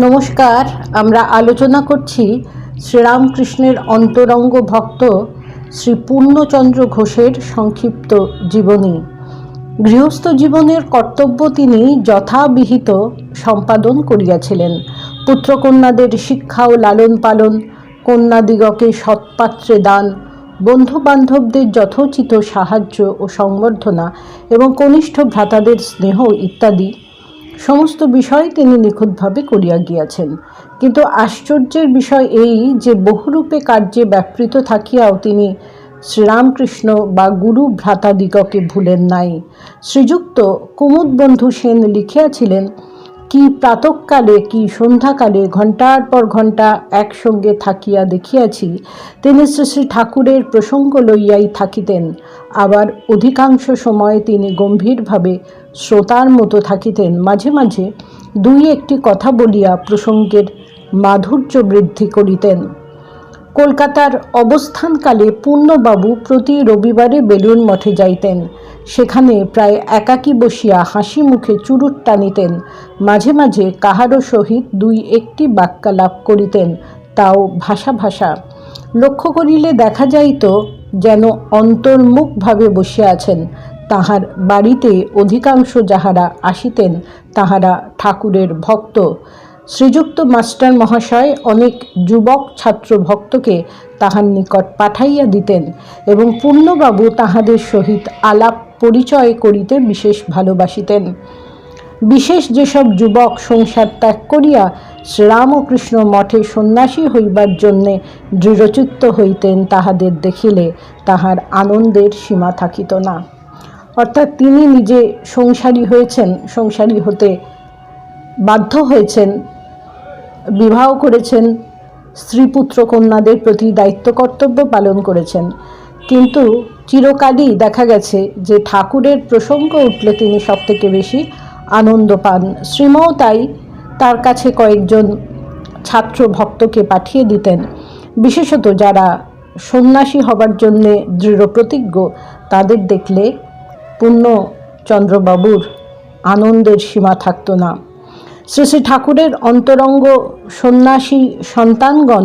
নমস্কার, আমরা আলোচনা করছি শ্রীরামকৃষ্ণের অন্তরঙ্গ ভক্ত শ্রী পূর্ণচন্দ্র ঘোষের সংক্ষিপ্ত জীবনী। গৃহস্থ জীবনের কর্তব্য তিনি যথাবিহিত সম্পাদন করিয়াছিলেন। পুত্রকন্যাদের শিক্ষা ও লালন পালন, কন্যাদিগকে সৎপাত্রে দান বন্ধু বান্ধবদের যথোচিত সাহায্য ও সংবর্ধনা এবং কনিষ্ঠ ভ্রাতাদের স্নেহ ইত্যাদি সমস্ত বিষয় তিনি নিখুঁতভাবে করিয়া গিয়াছেন। কিন্তু আশ্চর্যের বিষয় এই যে বহুরূপে কার্যে ব্যাপৃত থাকিয়াও তিনি শ্রীরামকৃষ্ণ বা গুরু ভ্রাতাদিগকে ভুলেন নাই। শ্রীযুক্ত কুমুদ বন্ধু সেন লিখিয়াছিলেন কি প্রাতকালে, কি সন্ধ্যাকালে, ঘণ্টার পর ঘণ্টা একসঙ্গে থাকিয়া দেখিয়াছি, তিনি শ্রী শ্রী ঠাকুরের প্রসঙ্গ লইয়াই থাকিতেন। আবার অধিকাংশ সময়ে তিনি গম্ভীরভাবে শ্রোতার মতো থাকিতেন। মাঝে মাঝে দুই একটি কথা বলিয়া প্রসঙ্গের মাধুর্য বৃদ্ধি করিতেন। কলকাতার অবস্থানকালে পূর্ণবাবু প্রতি রবিবারে বেলুন মঠে যাইতেন। সেখানে প্রায় একাকী বসিয়া হাসি মুখে চুরুট টানিতেন। মাঝে মাঝে কাহারও সহিত দুই একটি বাক্যালাপ করিতেন, তাও ভাষা ভাষা। লক্ষ্য করিলে দেখা যাইত যেন অন্তর্মুখভাবে বসিয়া আছেন। তাহার বাড়িতে অধিকাংশ যাহারা আসিতেন, তাহারা ঠাকুরের ভক্ত। শ্রীযুক্ত মাস্টার মহাশয় অনেক যুবক ছাত্র ভক্তকে তাহার নিকট পাঠাইয়া দিতেন এবং পূর্ণবাবু তাহাদের সহিত আলাপ পরিচয় করিতে বিশেষ ভালোবাসিতেন। বিশেষ যেসব যুবক সংসার ত্যাগ করিয়া শ্রীরামকৃষ্ণ মঠে সন্ন্যাসী হইবার জন্যে দৃঢ়চিত্ত হইতেন তাহাদের দেখিলে তাহার আনন্দের সীমা থাকিত না। অর্থাৎ তিনি নিজে সংসারী হয়েছেন, সংসারী হতে বাধ্য হয়েছেন বিবাহ করেছেন স্ত্রী পুত্র কন্যাদের প্রতি দায়িত্ব কর্তব্য পালন করেছেন। কিন্তু চিরকালই দেখা গেছে যে ঠাকুরের প্রসঙ্গ উঠলে তিনি সবথেকে বেশি আনন্দ পান। শ্রীমও তাই তার কাছে কয়েকজন ছাত্র ভক্তকে পাঠিয়ে দিতেন। বিশেষত যারা সন্ন্যাসী হবার জন্যে দৃঢ় প্রতিজ্ঞ, তাদের দেখলে পূর্ণচন্দ্রবাবুর আনন্দের সীমা থাকতো না। শ্রী শ্রী ঠাকুরের অন্তরঙ্গ সন্ন্যাসী সন্তানগণ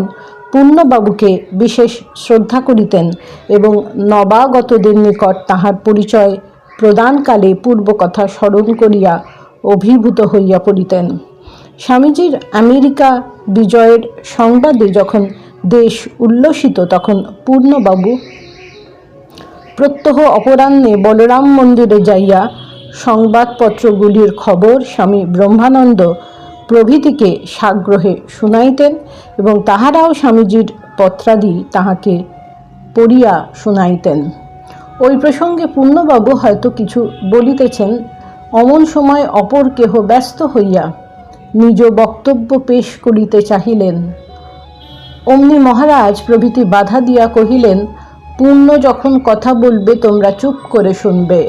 পূর্ণবাবুকে বিশেষ শ্রদ্ধা করিতেন এবং নবাগতদের নিকট তাহার পরিচয় প্রদানকালে পূর্বকথা স্মরণ করিয়া অভিভূত হইয়া পড়িতেন। স্বামীজির আমেরিকা বিজয়ের সংবাদে যখন দেশ উল্লসিত, তখন পূর্ণবাবু প্রত্যহ অপরাহ্নে বলরাম মন্দিরে যাইয়া সংবাদপত্রগুলির খবর স্বামী ব্রহ্মানন্দ প্রভৃতিকে সাগ্রহে শুনাইতেন এবং তাহারাও স্বামীজির পত্রাদি তাহাকে পড়িয়া শুনাইতেন। ওই প্রসঙ্গে পূর্ণবাবু হয়তো কিছু বলিতেছেন, অমন সময় অপর কেহ ব্যস্ত হইয়া নিজ বক্তব্য পেশ করিতে চাহিলেন। অমনি মহারাজ প্রভৃতি বাধা দিয়া কহিলেন পূর্ণ যখন কথা বলবে তোমরা চুপ করে শুনবে।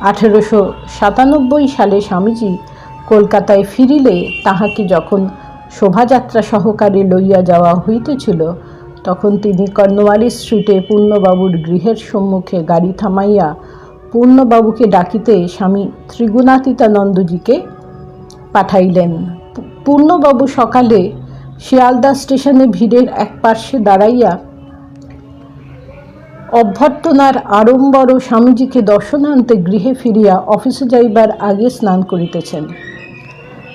আঠেরোশো সাতানব্বই সালে স্বামীজি কলকাতায় ফিরিলে তাহাকে যখন শোভাযাত্রা সহকারে লইয়া যাওয়া হইতেছিল, তখন তিনি কর্নওয়ালিস স্ট্রিটে পূর্ণবাবুর গৃহের সম্মুখে গাড়ি থামাইয়া পূর্ণবাবুকে ডাকিতে স্বামী ত্রিগুণাতীতানন্দজিকে পাঠাইলেন। পূর্ণবাবু সকালে শিয়ালদা স্টেশনে ভিড়ের এক পার্শ্বে দাঁড়াইয়া অভ্যর্থনার আড়ম্বর স্বামীজিকে দর্শনান্তে গৃহে ফিরিয়া অফিসে যাইবার আগে স্নান করিতেছেন।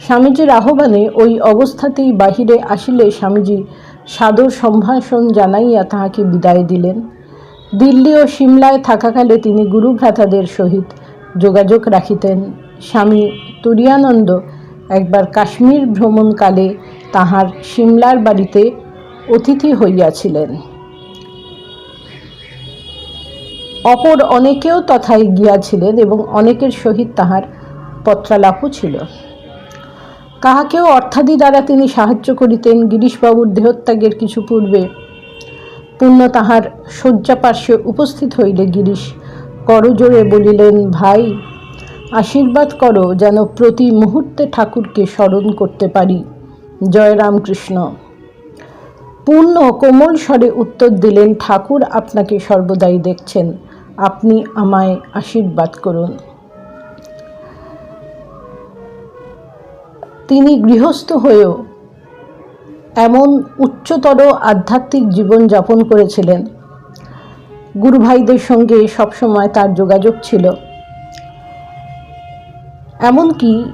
স্বামীজির আহ্বানে ওই অবস্থাতেই বাহিরে আসিলে স্বামীজি সাদর সম্ভাষণ জানাইয়া তাহাকে বিদায় দিলেন। দিল্লি ও সিমলায় থাকাকালে তিনি গুরুভ্রাতাদের সহিত যোগাযোগ রাখিতেন। স্বামী তুরিয়ানন্দ একবার কাশ্মীর ভ্রমণকালে তাহার সিমলার বাড়িতে অতিথি হইয়াছিলেন। অপর অনেকেও তথায় গিয়াছিলেন এবং অনেকের সহিত তাহার পত্রালাপও ছিল। কাহাকেও অর্থাদি দ্বারা তিনি সাহায্য করিতেন, গিরিশবাবুর দেহত্যাগের কিছু পূর্বে পূর্ণ তাহার শয্যাপার্শ্বে উপস্থিত হইলে গিরিশ করজোরে বলিলেন, ভাই, আশীর্বাদ করো যেন প্রতি মুহূর্তে ঠাকুরকে স্মরণ করতে পারি। জয় রামকৃষ্ণ। পূর্ণ কোমল স্বরে উত্তর দিলেন, ঠাকুর আপনাকে সর্বদাই দেখছেন। আপনি আমায় আশীর্বাদ করুন। তিনি গৃহস্থ হয়েও এমন উচ্চতর আধ্যাত্মিক জীবন যাপন করেছিলেন। গুরু ভাইদের সঙ্গে সবসময় তার যোগাযোগ ছিল। এমনকি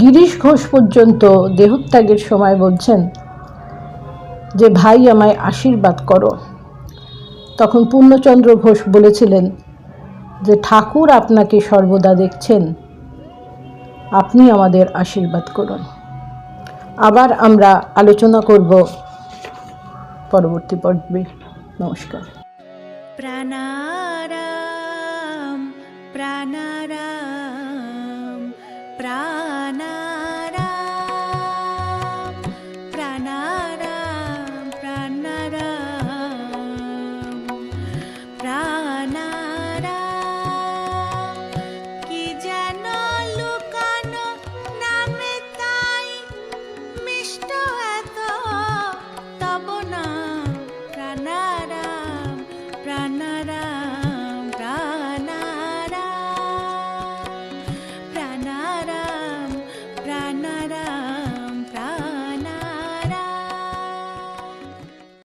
গিরিশ ঘোষ পর্যন্ত দেহত্যাগের সময় বলছেন যে, ভাই, আমায় আশীর্বাদ করো। তখন পূর্ণচন্দ্র ঘোষ বলেছিলেন যে, ঠাকুর আপনাকে সর্বদা দেখছেন। আপনি আমাদের আশীর্বাদ করুন। আবার আমরা আলোচনা করব পরবর্তী পর্বে। নমস্কার। প্রাণারাম প্রাণা